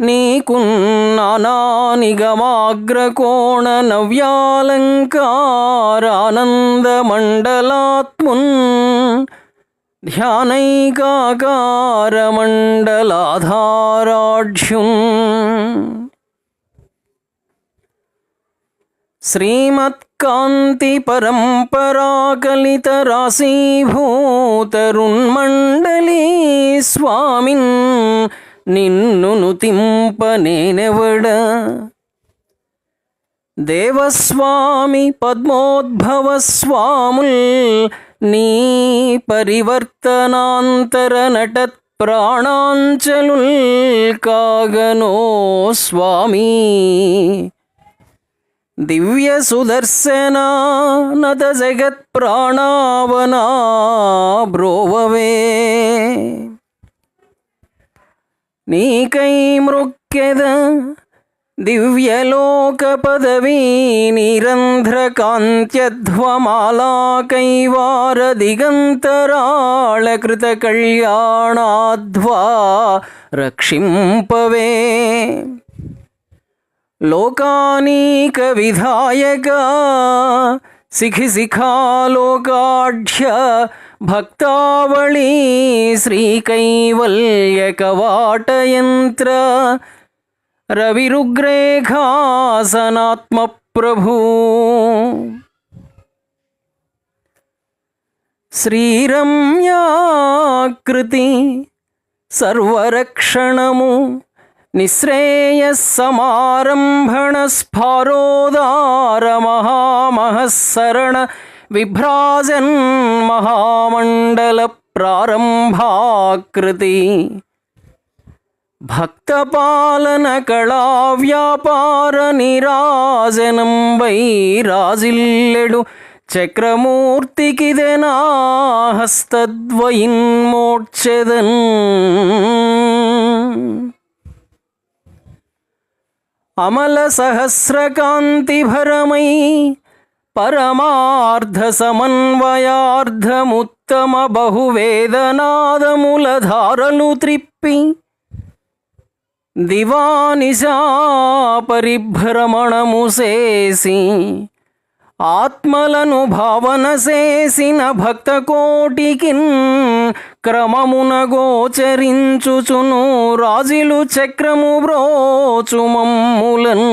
సహస్రారానూనానంతాచ్యుతధీనిగమారూఢ చక్రదివ్యన్మూర్తి నేనై మృక్కెద నీకున్నానిగమాగ్రకోణ నవ్యాలంకారానందమండలాత్మున్ ధ్యానైకాకారమండలాధారాఢ్యున్. శ్రీమత్కాంతి పరంపరాకలిత రాశీభూతరున్మండలీ స్వామిన్ నిన్ను నుతింప నేనెవడా దేవస్వామి పద్మోద్భవ స్వాముల్ నీ పరివర్తనాంతర నటత్ ప్రాణాంచలుల్ కాగనో స్వామి. దివ్య సుదర్శన నత జగత్ ప్రాణావనా బ్రోవవే. నీకై మృక్కెద దివ్యలోక పదవీ నిరంధ్ర కాంత్యధ్వమాలా దిగంతరాళ కృత కళ్యాణాధ్వా రక్షింపవే. లోకానీక విధాయక శిఖి శిఖాలోకాఢ్య భక్తావళీ శ్రీకైవల్యకవాటయంత్ర రవిరుగ్రేఖాసనాత్మ ప్రభూ శ్రీరమ్యాకృతి సర్వరక్షణము నిశ్రేయసమారంభణ స్ఫారోదార మహామహస్సరణ విభ్రాజన్ మహామండల ప్రారంభాకృతి. భక్తపాలన కళా వ్యాపార నిరాజనం వై రాజిల్లెడు చక్రమూర్తికిదెనా హస్తద్వయిన్మోక్షదన్ అమల సహస్రకాంతిభరమై పరమార్థ సమన్వయార్థముత్తమ బహువేదనాదముల ధారలు త్రిప్పి దివానిశా పరిభ్రమణము చేసి ఆత్మలను భావన చేసిన భక్త కోటికిన్ క్రమమున గోచరించుచును రాజులు చక్రము బ్రోచుమమ్ములన్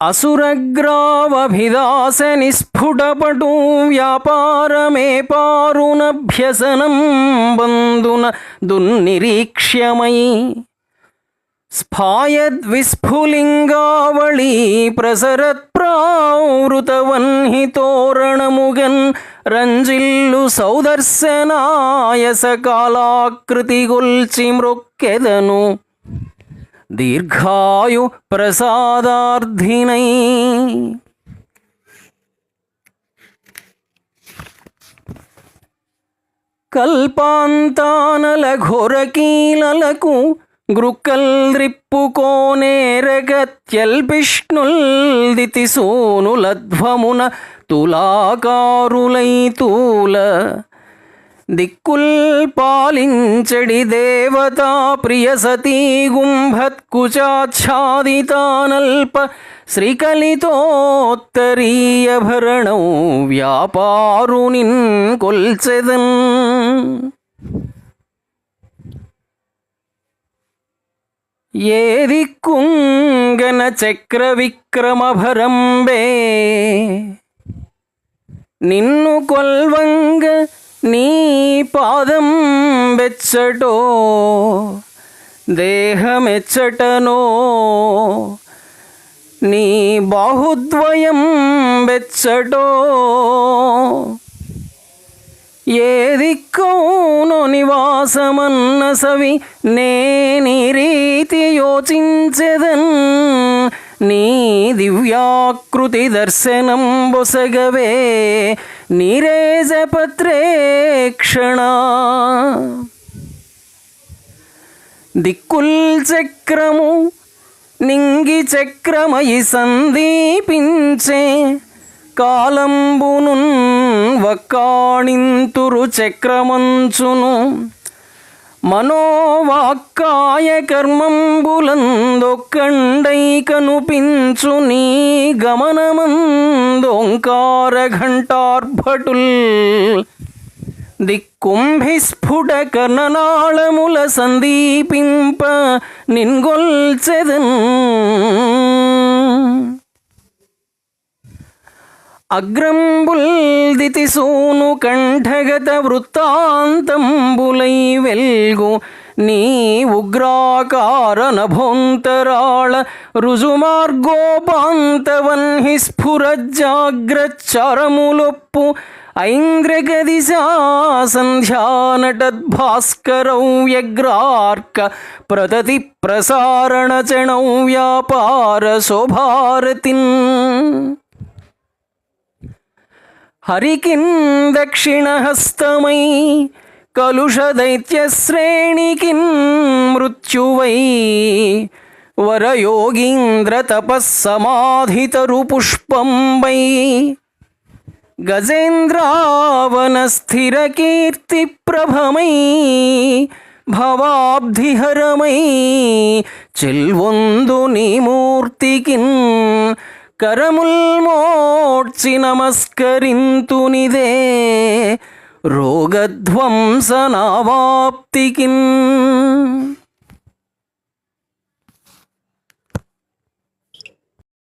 అసురగ్రావభిదాస నిస్ఫుటపటు వ్యాపారమే పారునభ్యసనం బంధున దున్నిరీక్ష్యమై స్ఫాయద్విస్ఫులింగావళీ ప్రసరత్ ప్రావృతవన్హితోరణముగన్ రంజిల్లు సౌదర్శనాయస కాలాకృతి గొల్చి మృక్కెదను. దీర్ఘాయు ప్రసాదార్థినై. కల్పాంతానల ఘోరకీలలకు గ్రుక్కల్ద్రిప్పుకోనేరగత్యల్పిష్ణుల్ సోనులధ్వమున తులాకారులై తూల దిక్కుల్ పాలించడి దేవతా ప్రియ సతీ గుంభత్కుచాచ్ఛాదితానల్ప శ్రీకలితోత్తరీయ భరణౌ వ్యాపారునిన్ కొల్చెదన్. ఏది కుంగన చక్ర విక్రమభరంబే నిన్ను కొల్వంగ నీ పాదం వెచ్చటో దేహమెచ్చటనో నీ బాహుద్వయం వెచ్చటో ఏ నివాసమన్న సవి నేని రీతి యోచించెదన్ నీ దివ్యాకృతి దర్శనం బొసగవే నీరేజపత్రేక్షణ దిక్కుల్ చక్రము నింగి చక్రమయి సందీపించే కాలంబును వక్కాణింతురు చక్రమంచును. మనోవాక్కాయ కర్మంబులందొక్కండై కనుపించు నీ గమనమందోంకార ఘంటార్భటుల్ దిక్కుంభిస్ఫుట కర్ణనాళముల సందీపింప నిన్గొల్చెదన్. అగ్రంబుల్దితి దితిసూను కంఠగత వృత్తాంతంబులై వెల్గు నీ ఉగ్రాకార నభోంతరాళ రుజుమార్గోపాంతవన్హి స్ఫురజ్జాగ్రచారములొప్పు ఐంద్రగదిశా సంధ్యానటద్భాస్కరౌ వ్యగ్రార్క ప్రతతి ప్రసారణచణౌ వ్యాపార శోభారతిన్ హరికిన్ దక్షిణహస్తమై కలుషదైత్యశ్రేణికిన్ మృత్యువై వరయోగీంద్ర తపస్సమాధితరు పుష్పంబై గజేంద్రావనస్థిరకీర్తి ప్రభమై వచ్చి నమస్కరింతునిదే. రోగధ్వంసనావాప్తికిన్.